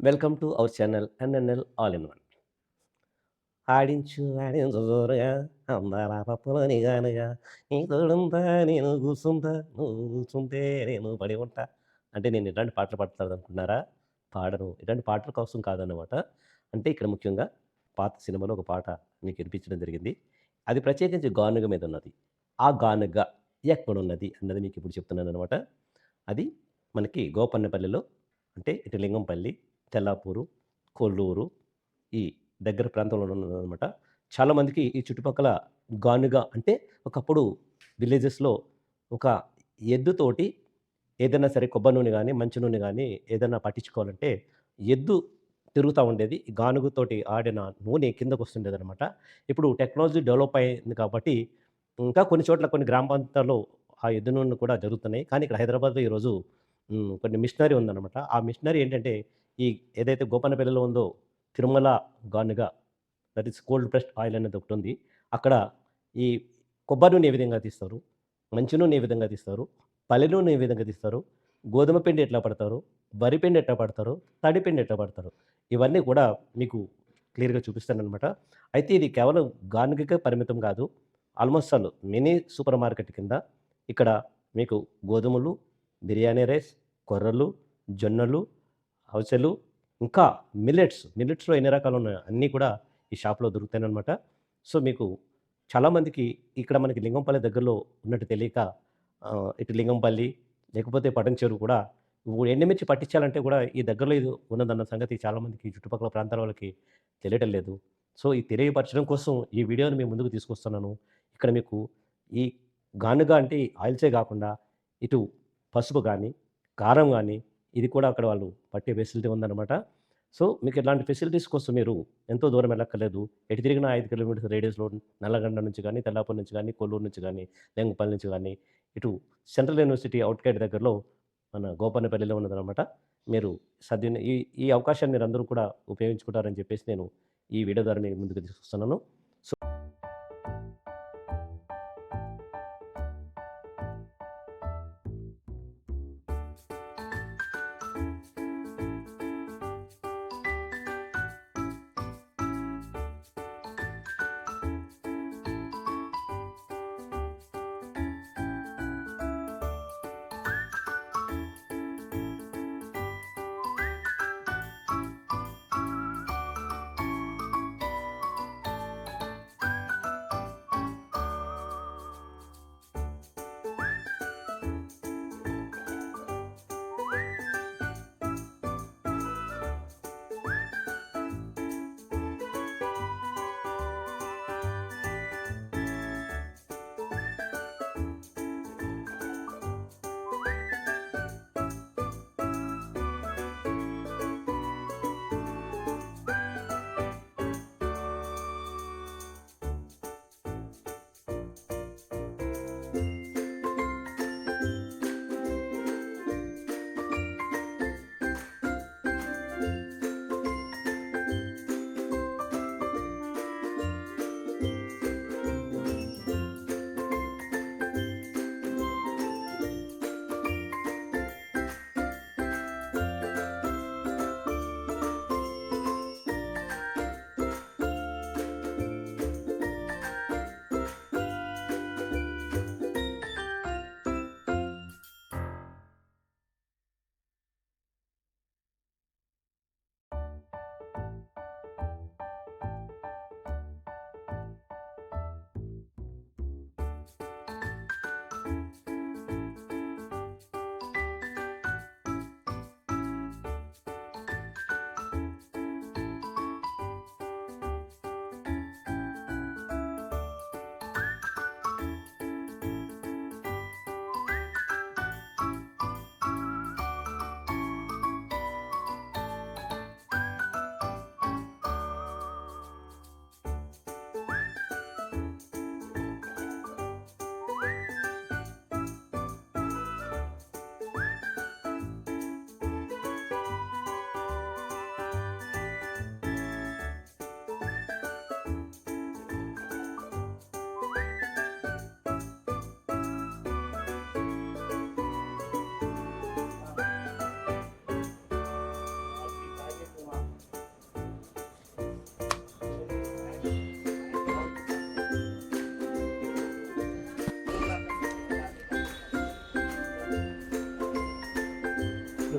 Welcome to our channel NNL all in one ఆడించు ఆడించు జోరుగా అందాల పప్పులోని గానుగా నీ తోడుందా నేను కూర్చుందా నువ్వు కూర్చుంటే నేను పడి ఉంటా అంటే నేను ఇలాంటి పాటలు పాడతాను అనుకున్నారా పాడను ఇలాంటి పాటల కోసం కాదన్నమాట అంటే ఇక్కడ ముఖ్యంగా పాత సినిమాలో ఒక పాట మీకు వినిపించడం జరిగింది అది ప్రత్యేకించి గానుగ మీద ఉన్నది ఆ గానుగ ఎక్కడున్నది అన్నది మీకు ఇప్పుడు చెప్తున్నాను అనమాట అది మనకి గోపన్నపల్లిలో అంటే ఇటు లింగంపల్లి తెల్లాపూరు కొల్లూరు ఈ దగ్గర ప్రాంతంలో ఉన్నదనమాట చాలామందికి ఈ చుట్టుపక్కల గానుగ అంటే ఒకప్పుడు విలేజెస్లో ఒక ఎద్దుతోటి ఏదైనా సరే కొబ్బరి నూనె కానీ మంచి నూనె కానీ ఏదైనా పట్టించుకోవాలంటే ఎద్దు తిరుగుతూ ఉండేది. గానుగుతోటి గానుగతోటి ఆడిన నూనె కిందకు వస్తుండేది అనమాట ఇప్పుడు టెక్నాలజీ డెవలప్ అయింది కాబట్టి ఇంకా కొన్ని చోట్ల కొన్ని గ్రామ ప్రాంతాల్లో ఆ ఎద్దు నూనె కూడా జరుగుతున్నాయి. కానీ ఇక్కడ హైదరాబాద్లో ఈరోజు కొన్ని మిషనరీ ఉందన్నమాట. ఆ మిషనరీ ఏంటంటే ఈ ఏదైతే గోపన్నపల్లిలో ఉందో తిరుమల గానుగ that is cold pressed oil అనేది ఒకటి ఉంది. అక్కడ ఈ కొబ్బరి నూనె ఏ విధంగా తీస్తారు? మంచి నూనె ఏ విధంగా తీస్తారు? పల్లె నూనె ఏ విధంగా తీస్తారు? గోధుమ పిండి ఎట్లా పడతారు? వరి పిండి ఎట్లా పడతారు? తడి పిండి ఎట్లా పడతారు? ఇవన్నీ కూడా మీకు క్లియర్గా చూపిస్తానమాట అయితే ఇది కేవలం గానుగకే పరిమితం కాదు almost all mini supermarket కింద ఇక్కడ మీకు గోధుమలు బిర్యానీ రైస్ కొర్రలు జొన్నలు అవసలు ఇంకా మిల్లెట్స్. మిల్లెట్స్లో ఎన్ని రకాలు ఉన్నాయో అన్నీ కూడా ఈ షాప్లో దొరుకుతాయన్నమాట. సో మీకు చాలామందికి ఇక్కడ మనకి లింగంపల్లి దగ్గరలో ఉన్నట్టు తెలియక ఇటు లింగంపల్లి లేకపోతే పటంచెరు కూడా ఎండమిర్చి పట్టించాలంటే కూడా ఈ దగ్గరలో ఇది ఉన్నదన్న సంగతి చాలామందికి చుట్టుపక్కల ప్రాంతాల వాళ్ళకి తెలియటం లేదు. సో ఈ తెలియపరచడం కోసం ఈ వీడియోని మేము ముందుకు తీసుకొస్తున్నాను. ఇక్కడ మీకు ఈ గానుగా అంటే ఆయిల్సే కాకుండా ఇటు పసుపు కానీ కారం కానీ ఇది కూడా అక్కడ వాళ్ళు పట్టే ఫెసిలిటీ ఉందన్నమాట. సో మీకు ఇలాంటి ఫెసిలిటీస్ కోసం మీరు ఎంతో దూరం వెళ్ళక్కర్లేదు. ఎటు తిరిగిన ఐదు కిలోమీటర్స్ రేడియస్లో నల్లగండ నుంచి కానీ తెల్లాపూర్ నుంచి కానీ కొల్లూరు నుంచి కానీ లెంగపల్లి నుంచి కానీ ఇటు సెంట్రల్ యూనివర్సిటీ అవుట్గేట్ దగ్గరలో మన గోపన్నపల్లిలో ఉన్నదనమాట మీరు సద్విని ఈ ఈ అవకాశాన్ని మీరు అందరూ కూడా ఉపయోగించుకుంటారని చెప్పేసి నేను ఈ వీడియో ద్వారా ముందుకు తీసుకొస్తున్నాను. సో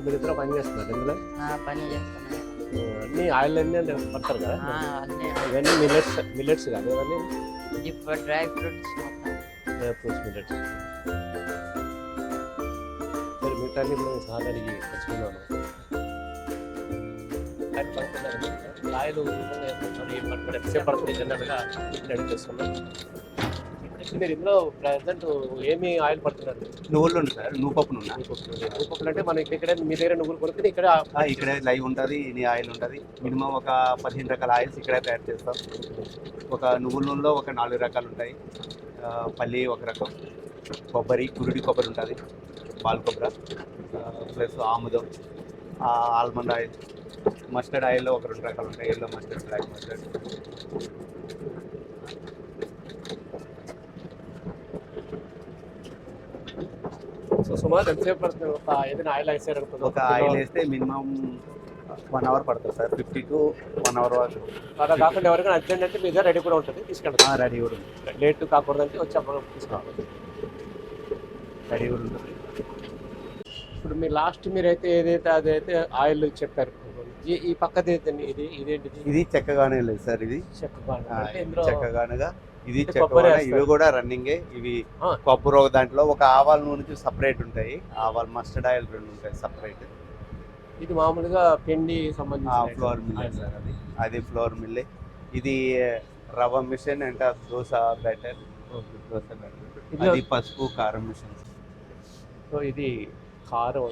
మీరు ఇద్దరు పని చేస్తున్నారు ఇందులో పని అన్ని ఆయిల్ అన్నీ పడతారు కదా ఇవన్నీ మిల్లెట్స్ మిల్లెట్స్ కాదు ఇవన్నీ డ్రై ఫ్రూట్స్ మొత్తం ఫ్రూట్స్ మిల్లెట్స్ మరి మిగతా అన్ని సార్ అడిగి తెచ్చుకున్నాను పడుతున్నారు ఆయిల్ ఎంతసేపు పడుతుంది జనరల్గా అడిగి చేస్తున్నాం ఇప్పుడు మీరు ఇందులో ప్రజెంట్ ఏమి ఆయిల్ పడుతున్నారు? నువ్వులు సార్ నువ్వు పప్పు నూనె నువ్వులు అంటే మనకి ఇక్కడ మీ దగ్గర నువ్వులు కొనుక్కొని ఇక్కడ ఇక్కడే లైవ్ ఉంటుంది ఇని ఆయిల్ ఉంటుంది. మినిమం ఒక పదిహేను రకాల ఆయిల్స్ ఇక్కడే తయారు చేస్తాం. ఒక నువ్వుల నూనెలో ఒక నాలుగు రకాలు ఉంటాయి. పల్లి ఒక రకం కొబ్బరి కురుడి కొబ్బరి ఉంటుంది పాల కొబ్బరి. ప్లస్ ఆముదం ఆల్మండ్ ఆయిల్ మస్టర్డ్ ఆయిల్లో ఒక రెండు రకాలు ఉంటాయి yellow mustard black mustard. So సుమారు ఎంతసేపు పడుతుంది ఒక ఏదైనా ఆయిల్ వేసారు. ఒక ఆయిల్ వేస్తే మినిమం వన్ అవర్ పడుతుంది sir. Fifty to one hour వరకు. అలా కాకుండా ఎవరికైనా అర్జెంట్ అంటే మీ దగ్గర రెడీ కూడా ఉంటుంది తీసుకెళ్తాం రెడీ కూడా ఉంటుంది. లేట్ కాకూడదంటే వచ్చి అప్పుడు తీసుకురావాలి రెడీ కూడా ఉంటుంది. ఇప్పుడు మీ లాస్ట్ మీరైతే ఏదైతే అదైతే ఆయిల్ చెప్పారు ఈ- పక్కది ఇది ఇదేంటిది? ఇది చెక్కగానే లేదు సార్ ఇది. చెక్క ఆ, అంటే ఇందులో చెక్కగానుగా ఇది కొబ్బరి. ఇవి కూడా రన్నింగే ఇవి. కొబ్బరి ఒక దాంట్లో ఒక ఆవాల నూనె సపరేట్ ఉంటాయి. ఆవాల మస్టర్డ్ ఆయిల్ రెండు ఉంటాయి సపరేట్ ఇది మామూలుగా పిండి సంబంధించిన ఫ్లోర్ మిల్. సార్ అది. అది ఫ్లోర్ మిల్ ఇది రవ్వ మిషన్ అంటే దోశ బ్యాటర్ దోశ బ్యాటర్ అది పసుపు కారం మిషన్ సో ఇది కారం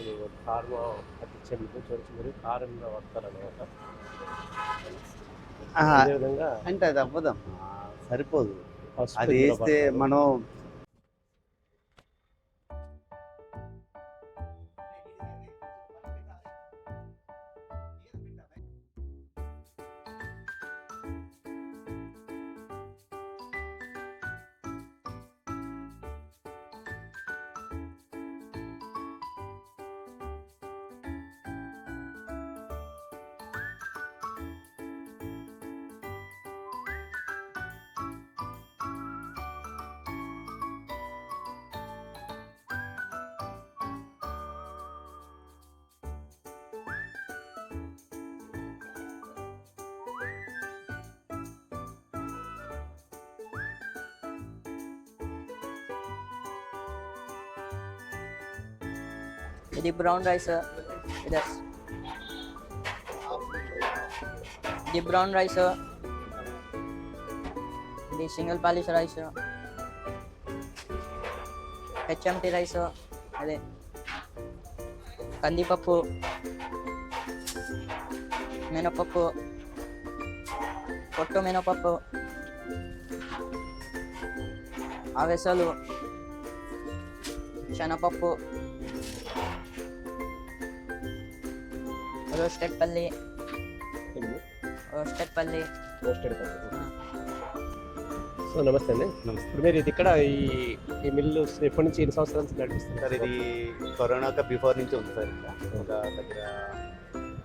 కారం పట్టించే మీకు చూడొచ్చు మీరు వస్తారు అనమాట అంటే అది అవ్వదమ్మా. సరిపోదు. అది ఇందులో వేస్తే పడతారు. మనం ఇది బ్రౌన్ రైస్ ఇది ఇది బ్రౌన్ రైస్ ఇది single polish rice HMT rice అదే కందిపప్పు మినపప్పు పొట్టు మినపప్పు అವೆసలు శనగపప్పు రోస్టెడ్ పల్లి. రోస్టెడ్ పల్లి. రోస్టెడ్ పల్లి. సో నమస్తే అండి. నమస్తే. మీరు ఇది ఇక్కడ ఈ ఈ మిల్లు ఎప్పటి నుంచి ఎన్ని సంవత్సరాల నుంచి నడిపిస్తుంది సార్ ఇది కరోనాకి బిఫోర్ నుంచి ఉంది సార్ ఇంకా. ఒక దగ్గర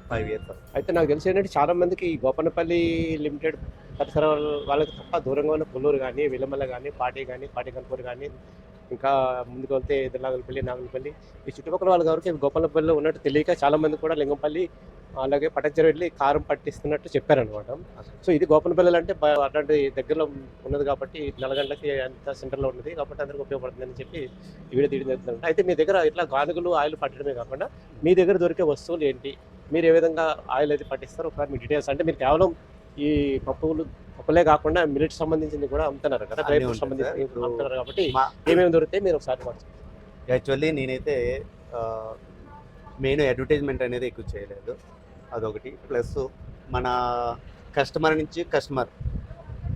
ఫైవ్ ఇయర్స్ అయితే నాకు తెలిసి ఏంటంటే చాలా మందికి ఈ గోపనపల్లి లిమిటెడ్ పరిసర వాళ్ళకి తప్ప దూరంగా ఉన్న కొల్లూరు కానీ విలమల కానీ పాటి కానీ పాటి కనుపూరు కానీ ఇంకా ముందుకు వెళ్తే ఎదురునాగులపల్లి నాగులపల్లి. ఈ చుట్టుపక్కల వాళ్ళ ఎవరికి గోపాలపల్లిలో ఉన్నట్టు తెలియక చాలా మంది కూడా లింగంపల్లి అలాగే పటంచెరు వెళ్ళి కారం పట్టిస్తున్నట్టు చెప్పారనమాట సో ఇది గోపనపల్లి అంటే అట్లాంటి దగ్గరలో ఉన్నది కాబట్టి నలగంటలకి అంత సెంటర్లో ఉన్నది కాబట్టి అందరికి ఉపయోగపడుతుందని చెప్పి ఈ వీడియో తీయడం జరుగుతుంది అయితే మీ దగ్గర ఇట్లా గానుగులు ఆయిల్ పట్టడమే కాకుండా మీ దగ్గర దొరికే వస్తువులు ఏంటి? మీరు ఏ విధంగా ఆయిల్ అయితే పట్టిస్తారో ఒకసారి మీ డీటెయిల్స్ అంటే మీరు కేవలం ఈ పప్పులు పప్పులే కాకుండా మిల్లెట్ సంబంధించింది కూడా అమ్ముతున్నారు కదా డ్రై అన్నీ ఫ్రూట్ ఉంటాయి సార్. సంబంధించి అమ్ముతున్నారు కాబట్టి ఏమేమి దొరుకుతాయి మీరు ఒకసారి. యాక్చువల్లీ నేనైతే మెయిన్ అడ్వర్టైజ్మెంట్ అనేది ఎక్కువ చేయలేదు అదొకటి ప్లస్ మన కస్టమర్ నుంచి కస్టమర్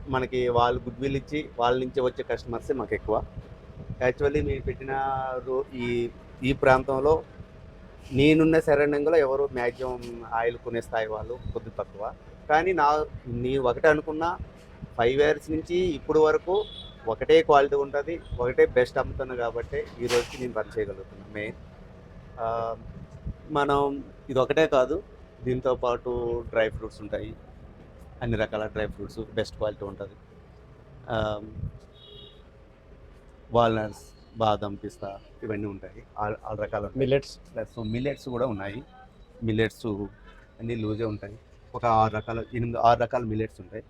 మనకి వాళ్ళు గుడ్ విల్ ఇచ్చి వాళ్ళ నుంచి వచ్చే కస్టమర్సే మాకు ఎక్కువ యాక్చువల్లీ మీరు పెట్టిన రో- ఈ ఈ ప్రాంతంలో నేనున్న సరౌండింగ్లో ఎవరు మ్యాక్సిమం ఆయిల్ కొనే స్థాయి వాళ్ళు కొద్ది తక్కువ కానీ నా నేను ఒకటే అనుకున్నా ఫైవ్ ఇయర్స్ నుంచి ఇప్పుడు వరకు ఒకటే క్వాలిటీ ఉంటుంది ఒకటే బెస్ట్ అమ్ముతున్నా కాబట్టి ఈ రోజుకి నేను రన్ చేయగలుగుతున్నాను మెయిన్ మనం ఇది ఒకటే కాదు దీంతో పాటు డ్రై ఫ్రూట్స్ ఉంటాయి. అన్ని రకాల డ్రై ఫ్రూట్స్ బెస్ట్ క్వాలిటీ ఉంటుంది. వాల్నట్స్ బాదం పిస్తా ఇవన్నీ ఉంటాయి. ఆల్ రకాల మిల్లెట్స్ ప్లస్ మిల్లెట్స్ కూడా ఉన్నాయి. మిల్లెట్స్ అన్నీ లూజే ఉంటాయి. ఒక ఆరు రకాల ఎనిమిది ఆరు రకాల మిల్లెట్స్ ఉంటాయి.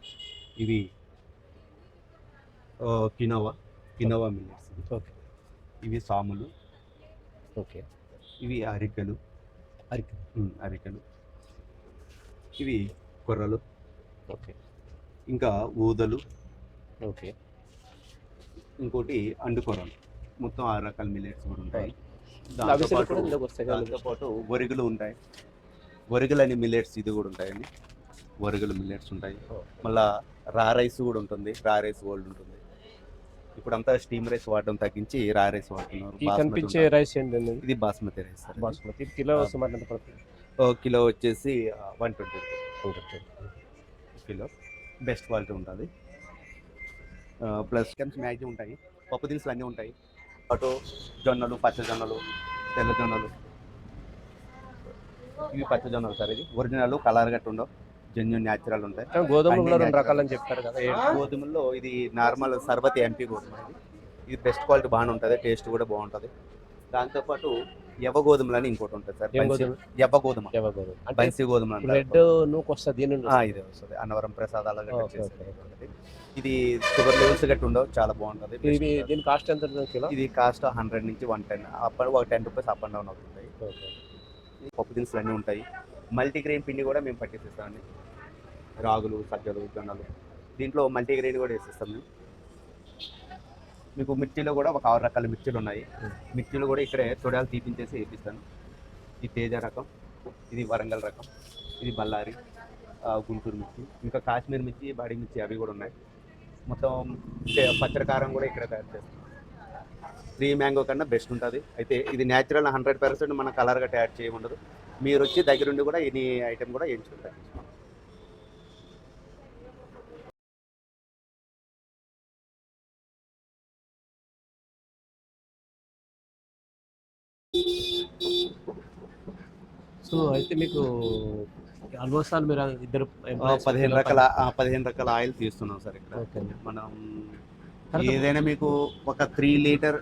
ఇవి కినోవా కినోవా మిల్లెట్స్ ఓకే. ఇవి సాములు. ఓకే. ఇవి అరికెలు. అరికెలు. అరికెలు. ఇవి కొర్రలు. ఓకే. ఇంకా ఊదలు. ఓకే. ఇంకోటి అండుకొరలు మొత్తం ఆరు రకాల మిల్లెట్స్ కూడా ఉంటాయి. దాంతోపాటు. దాంతోపాటు ఒరుగులు ఉంటాయి. ఒరుగులు అని మిల్లెట్స్ ఇది కూడా ఉంటాయండి. ఒరుగులు మిల్లెట్స్ ఉంటాయి. మళ్ళా రా రైస్ కూడా ఉంటుంది. రా రైస్ గోల్డ్ ఉంటుంది. ఇప్పుడు అంతా స్టీమ్ రైస్ వాడడం తగ్గించి రా రైస్ వాడుతున్నారు. కనిపించే. రైస్ ఏంటండి? ఇది బాస్మతి రైస్. బాస్మతి. కిలో సుమారు కిలో వచ్చేసి one twenty kilo. Best quality ఉంటుంది. ప్లస్ ఐటమ్స్ మ్యాక్సిమం ఉంటాయి. పప్పు దినుసులు అన్నీ ఉంటాయి. అటు జొన్నలు పచ్చ జొన్నలు తెల్ల జొన్నలు. ఇవి పచ్చ జొన్నలు సార్ ఇది. ఒరిజినల్ కలర్ గట్టు ఉండవు. జెన్యున్ న్యాచురల్ ఉంటాయి. కానీ గోధుమలు కూడా అన్ని రెండు. రకాలని చెప్పారు కదా? గోధుమల్లో ఇది నార్మల్ సర్బతి ఎంపీ గోధుమ ఇది. ఇది బెస్ట్ క్వాలిటీ బాగానే ఉంటుంది టేస్ట్ కూడా బాగుంటుంది. దాంతోపాటు ఎవ గోధుమలు అని ఇంకోటి ఉంటుంది సార్? ఎవ గోధుమ? ఎవ గోధుమ. బన్సీ గోధుమ నూకు వస్తుంది ఇదే వస్తుంది. అన్నవరం ప్రసాదాలు. ఇది షుగర్ లెవెల్స్ గట్టి ఉండవు చాలా బాగుంటుంది. ఇది దీని కాస్ట్ ఎంత ఇది కాస్ట్ హండ్రెడ్ నుంచి వన్ టెన్ అప్ ఒక ten rupees up and down okay. పప్పు దినుసులు అన్నీ ఉంటాయి. మల్టీగ్రెయిన్ పిండి కూడా మేము పట్టేసేస్తామండి రాగులు సజ్జలు జొన్నలు. దీంట్లో మల్టీగ్రెయిన్ కూడా వేసేస్తాం మేము. మీకు మిర్చిలో కూడా ఒక ఆరు రకాల మిర్చిలు ఉన్నాయి. మిర్చిలు కూడా ఇక్కడే తొడాలు తీపించేసి వేపిస్తాను. ఇది తేజ రకం ఇది వరంగల్ రకం ఇది బళ్ళారి గుంటూరు మిర్చి. ఇంకా కాశ్మీర్ మిర్చి బాడీ మిర్చి అవి కూడా ఉన్నాయి. మొత్తం పచ్చడి కారం కూడా ఇక్కడ తయారు చేస్తాం. త్రీ మ్యాంగో కన్నా బెస్ట్ ఉంటుంది. అయితే ఇది న్యాచురల్ హండ్రెడ్ పర్సెంట్ మన కలర్ గట్ట యాడ్ చేయకుండదు మీరు వచ్చి దగ్గరుండి కూడా ఎనీ ఐటెం కూడా ఎంచుకుంటారు సో అయితే మీకు ఆల్మోస్ట్ ఆల్ మీరు ఇద్దరు పదిహేను రకాల పదిహేను రకాల ఆయిల్ తీస్తున్నాం సార్ ఇక్కడ. మనం ఏదైనా మీకు ఒక త్రీ లీటర్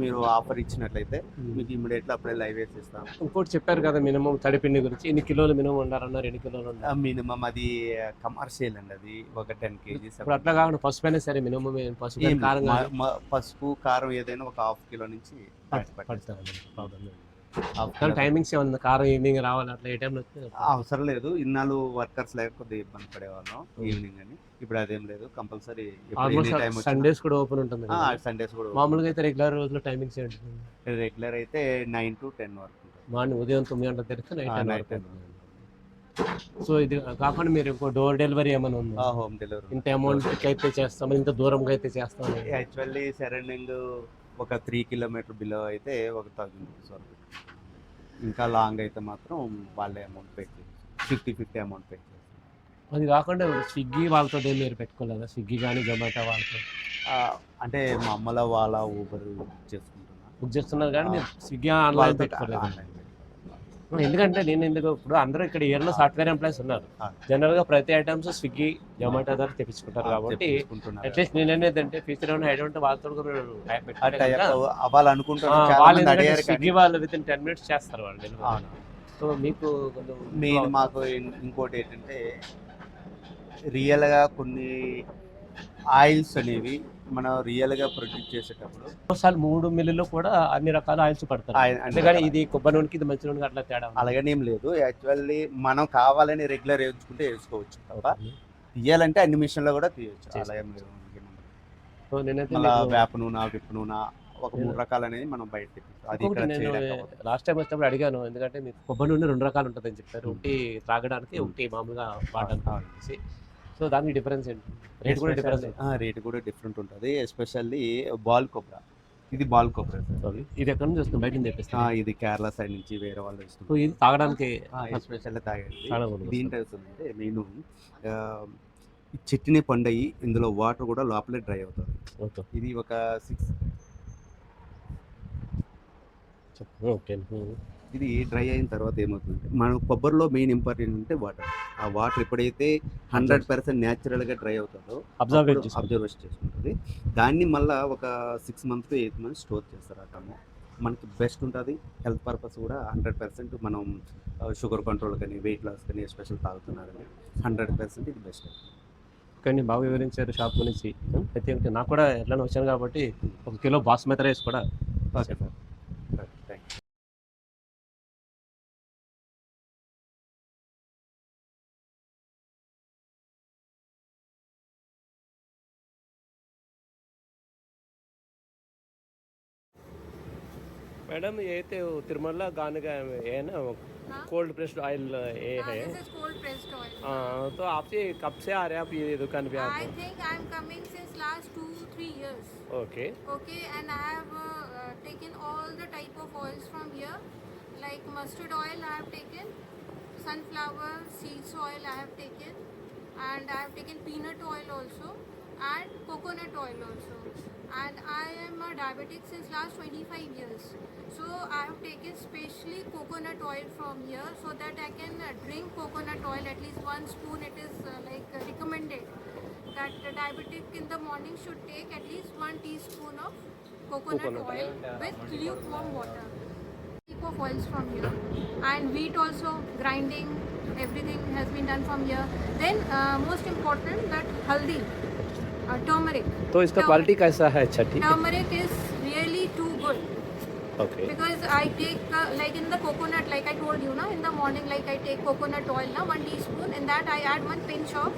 మీరు ఆఫర్ ఇచ్చినట్లయితే ఉమ్. మీకు ఇమీడియట్లీ అప్పుడే లైవ్ వేసిస్తాం ఇంకోటి చెప్పారు కదా మినిమం తడిపిండి గురించి. ఎన్ని కిలోలు మినిమం ఉండాలన్నారు ఎన్ని కిలోలు ఉండాలి మినిమం అది కమర్షియల్ అండి అది. ఒక టెన్ కేజీస్ ఇప్పుడు అట్లా కాకుండా పసుపు అయినా సరే మినిమం పసుపు కారం పసుపు కారం ఏదైనా ఒక హాఫ్ కిలో నుంచి. పడతారు. ప్రాబ్లం లేదు. కానీ టైమింగ్స్ ఏమన్నా కారం ఈవినింగ్ రావాలి? అట్లా ఏ టైంలో అవసరం లేదు. ఇన్నాళ్ళు వర్కర్స్ లేక కొద్దిగా ఇబ్బంది పడేవాళ్ళం ఈవినింగ్ అని. ఇప్పుడు అదేం లేదు. కంపల్సరీ సండేస్ కూడా ఓపెన్ ఉంటుంది. సండేస్ కూడా మామూలుగా అయితే రెగ్యులర్ రోజులో టైమింగ్స్ ఏంటి రెగ్యులర్ అయితే నైన్ టు టెన్ వరకు. మార్నింగ్ ఉదయం తొమ్మిది గంటల తెరిస్తే నైట్ ఆ, టెన్. సో ఇది కాకుండా మీరు ఇంకో డోర్ డెలివరీ ఏమైనా ఉంది? హోమ్ డెలివరీ ఇంత అమౌంట్ అయితే చేస్తాం ఇంత దూరంగా అయితే చేస్తాం యాక్చువల్లీ సరౌండింగ్ ఒక త్రీ కిలోమీటర్ బిలో అయితే ఒక థౌజండ్ రూపీస్ వరకు ఇంకా లాంగ్ అయితే మాత్రం వాళ్ళే అమౌంట్ పే చేస్తారు. ఫిఫ్టీ ఫిఫ్టీ అమౌంట్ పే చేస్తారు. అది కాకుండా స్విగ్గీ వాళ్ళతో మీరు పెట్టుకోలేదా? స్విగ్గీ కానీ జొమాటో వాళ్ళతో? అంటే మా అమ్మల వాళ్ళ ఊబర్ చేసుకుంటున్నా. బుక్ చేస్తున్నారు కానీ స్విగ్గీ ఆన్లైన్ పెట్టుకోలేదు? ఎందుకంటే నేను ఎందుకు ఇప్పుడు అందరూ ఇక్కడ ఇయర్లో సాఫ్ట్వేర్ ఎంప్లాయీస్ ఉన్నారు. జనరల్గా ప్రతి ఐటమ్స్ స్విగ్గీ జొమాటో ద్వారా తెప్పించుకుంటారు కాబట్టి. అట్లీస్ట్ నేను అనేది అంటే ఫ్యూచర్ ఏమైనా ఐడియా ఉంటే వాళ్ళతో వాళ్ళు స్విగ్గీ వాళ్ళు విత్ ఇన్ టెన్ మినిట్స్ చేస్తారు వాళ్ళు. సో మీకు మెయిన్ మాకు ఇంకోటి ఏంటంటే రియల్గా కొన్ని ఆయిల్స్ అనేవి మనం రియల్గా ప్రొడ్యూస్ చేసేటప్పుడు ఒకసారి మూడు మిల్లులు కూడా అన్ని రకాల ఆయిల్స్ పడతారు అంతేగాని ఇది కొబ్బరి నూనెకి ఇది మంచి నూనెకి అట్లా తేడా. అలాగనేం లేదు. యాక్చువల్లీ మనం కావాలని రెగ్యులర్ వేసుకుంటే వేసుకోవచ్చు తప్ప తీయాలంటే అన్ని మిషన్లో కూడా తీయచ్చు. అలా ఏం లేదు సో నేనైతే మళ్ళీ మీకు- వేప నూనె విప్పు నూనె ఒక మూడు రకాలు అనేది మనం బయట అది నేను లాస్ట్ టైం వచ్చినప్పుడు అడిగాను ఎందుకంటే మీకు కొబ్బరి నూనె రెండు రకాలు ఉంటుంది అని చెప్పారు. Hmm. ఒకటి త్రాగడానికి Hmm. ఒకటి మామూలుగా వాడడానికి. సో దానికి డిఫరెన్స్ ఏంటి? రేట్ కూడా డిఫరెన్స్ రేట్ కూడా డిఫరెంట్ ఉంటుంది. ఎస్పెషల్లీ బాల్ కొబ్బరి ఇది బాల్ కొబ్బరి సార్. ఇది ఎక్కడ నుంచి వస్తుంది? బయట తెప్పిస్తాను ఇది కేరళ సైడ్ నుంచి వేరే వాళ్ళు సో ఇస్తున్నారు ఇది తాగడానికి ఎస్పెషల్ తాగండి ఏంటి అవుతుందంటే నేను చట్నీ పండయి ఇందులో వాటర్ కూడా లోపలే డ్రై అవుతుంది. ఓకే. ఇది ఒక సిక్స్ ఓకే. ఇది డ్రై అయిన తర్వాత ఏమవుతుందంటే మన కొబ్బరిలో మెయిన్ ఇంపార్టెంట్ అంటే వాటర్. ఆ వాటర్ ఎప్పుడైతే హండ్రెడ్ పర్సెంట్ న్యాచురల్గా డ్రై అవుతుందో అబ్జర్వ్ అబ్జర్వేషన్ చేసుకుంటుంది. దాన్ని మళ్ళీ ఒక six months to eight months store చేస్తారు ఆ టైము మనకి బెస్ట్ ఉంటుంది. హెల్త్ పర్పస్ కూడా హండ్రెడ్ పర్సెంట్ మనం షుగర్ కంట్రోల్ కానీ వెయిట్ లాస్ కానీ ఎస్పెషల్ తాగుతున్నారని హండ్రెడ్ పర్సెంట్ ఇది బెస్ట్. కానీ బాగా వివరించారు షాప్ గురించి. అయితే నాకు కూడా ఎట్లా వచ్చాను కాబట్టి ఒక కిలో బాస్మతి రైస్ కూడా ఓకే సార్. मैडम ये तो तिरमला गान का है ना हाँ? कोल्ड प्रेस्ड ऑयल ये हाँ, है कोल्ड प्रेस्ड ऑयल हाँ तो आपसे कब से आ रहे हैं आप ये दुकान पे I think I am coming since last two three years okay okay and I have taken all the type of oils from here like mustard oil I have taken sunflower seeds oil I have taken and I have taken peanut oil also and coconut oil also. And I am a diabetic since last 25 years. So I have taken specially coconut oil from here so that I can uh, drink coconut oil at least one spoon. It is uh, like uh, recommended that the diabetic in the morning should take at least one teaspoon of coconut, Coconut oil with lukewarm water. Type of oils from here, and wheat also grinding. Everything has been done from here. Then uh, most important that haldi, uh, turmeric. तो इसका. Quality कैसा है अच्छा ठीक है too good okay because I take uh, like in the coconut, like I told you, na, in the morning, like I take coconut oil, na, one teaspoon. In that I add one pinch of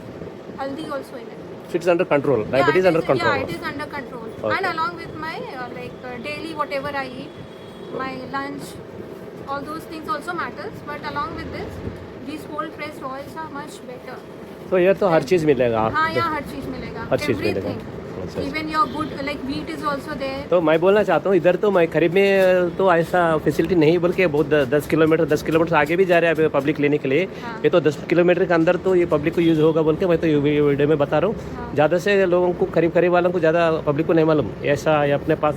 haldi also in it. It's under control Yeah, diabetes it under is- Yeah, it is under control. Okay. And along with my uh, like uh, daily whatever I eat, my lunch, all those things also matters. But along with this, these cold pressed oils are much better. तो ये तो हर चीज़ मिलेगा हाँ यहाँ हर चीज़ मिलेगा. हर चीज़ मिलेगा तो मैं बोलना चाहता हूँ इधर तो मैं खरीब में तो ऐसा फैसिलिटी नहीं बल्कि बहुत दस किलोमीटर दस किलोमीटर आगे भी जा रहे हैं अभी पब्लिक लेने के लिए। हाँ। ये तो दस किलोमीटर के अंदर तो ये पब्लिक को यूज़ होगा बोल के मैं तो वीडियो में बता रहा हूँ। हाँ। ज़्यादा से लोगों को करीब करीब वालों को ज़्यादा पब्लिक को नहीं मालूम ऐसा अपने पास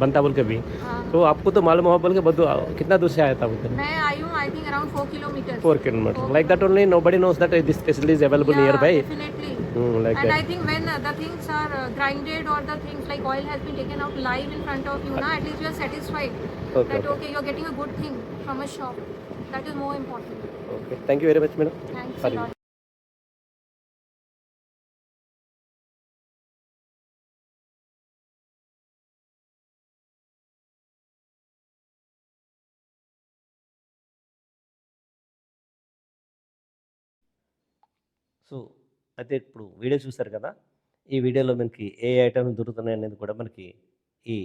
बनता बोल के भी। हाँ. तो आपको तो मालूम हुआ बोल के बहुत कितना दूर से आया था उधर। मैं आई हूँ I think around four kilometre. Four kilometre like that only nobody knows that this facility is available nearby like And I that think when uh, blinded or the things like oil has been taken out live in front of you, na, at least you are satisfied okay, that okay, okay you are getting a good thing from a shop. That is more important. Okay, thank you very much, madam. Thanks Sorry. a lot. So అయితే ఇప్పుడు video చూశారు కదా ఈ వీడియోలో మనకి ఏ items దొరుకుతున్నాయి అనేది కూడా మనకి ఈ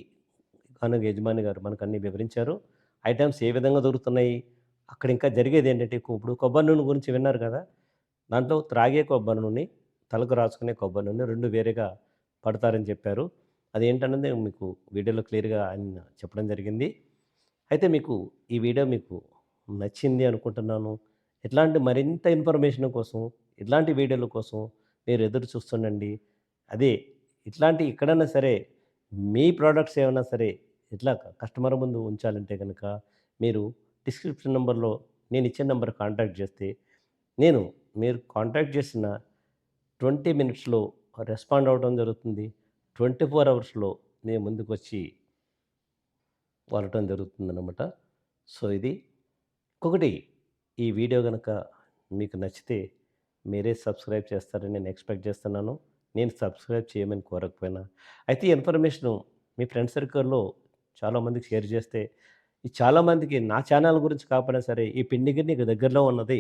కనుక యజమాని గారు మనకు అన్ని వివరించారు. ఐటమ్స్ ఏ విధంగా దొరుకుతున్నాయి? అక్కడ ఇంకా జరిగేది ఏంటంటే ఇప్పుడు కొబ్బరి నూనె గురించి విన్నారు కదా? దాంట్లో త్రాగే కొబ్బరి నూనె తలకు రాసుకునే కొబ్బరి నూనె రెండు వేరేగా పడతారని చెప్పారు. అది ఏంటన్నది మీకు వీడియోలో క్లియర్గా ఆయన చెప్పడం జరిగింది. అయితే మీకు ఈ వీడియో మీకు నచ్చింది అనుకుంటున్నాను. ఇట్లాంటి మరింత ఇన్ఫర్మేషన్ కోసం ఇట్లాంటి వీడియోల కోసం మీరు ఎదురు చూస్తుండండి. అదే ఇట్లాంటి ఎక్కడైనా సరే మీ ప్రోడక్ట్స్ ఏమైనా సరే ఇట్లా కస్టమర్ ముందు ఉంచాలంటే కనుక మీరు డిస్క్రిప్షన్ నెంబర్లో నేను ఇచ్చిన నెంబర్ కాంటాక్ట్ చేస్తే నేను మీరు కాంటాక్ట్ చేసిన ట్వంటీ మినిట్స్లో రెస్పాండ్ అవ్వడం జరుగుతుంది. ట్వంటీ ఫోర్ అవర్స్లో నేను ముందుకు వచ్చి వాడటం జరుగుతుందన్నమాట. సో ఇది ఇంకొకటి ఈ వీడియో కనుక మీకు నచ్చితే మీరే సబ్స్క్రైబ్ చేస్తారని నేను ఎక్స్పెక్ట్ చేస్తున్నాను. నేను సబ్స్క్రైబ్ చేయమని కోరకపోయినా. అయితే ఈ ఇన్ఫర్మేషను మీ ఫ్రెండ్ సర్కిల్లో చాలామందికి షేర్ చేస్తే ఈ చాలామందికి నా ఛానల్ గురించి కాకపోయినా సరే ఈ పిండిగిరి నీకు దగ్గరలో ఉన్నది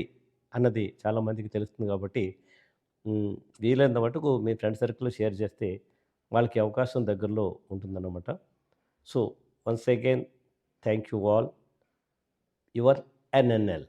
అన్నది చాలామందికి తెలుస్తుంది కాబట్టి వీలైనంత మటుకు మీ ఫ్రెండ్ సర్కిల్లో షేర్ చేస్తే వాళ్ళకి అవకాశం దగ్గరలో ఉంటుందన్నమాట. So once again thank you all. Your NNL.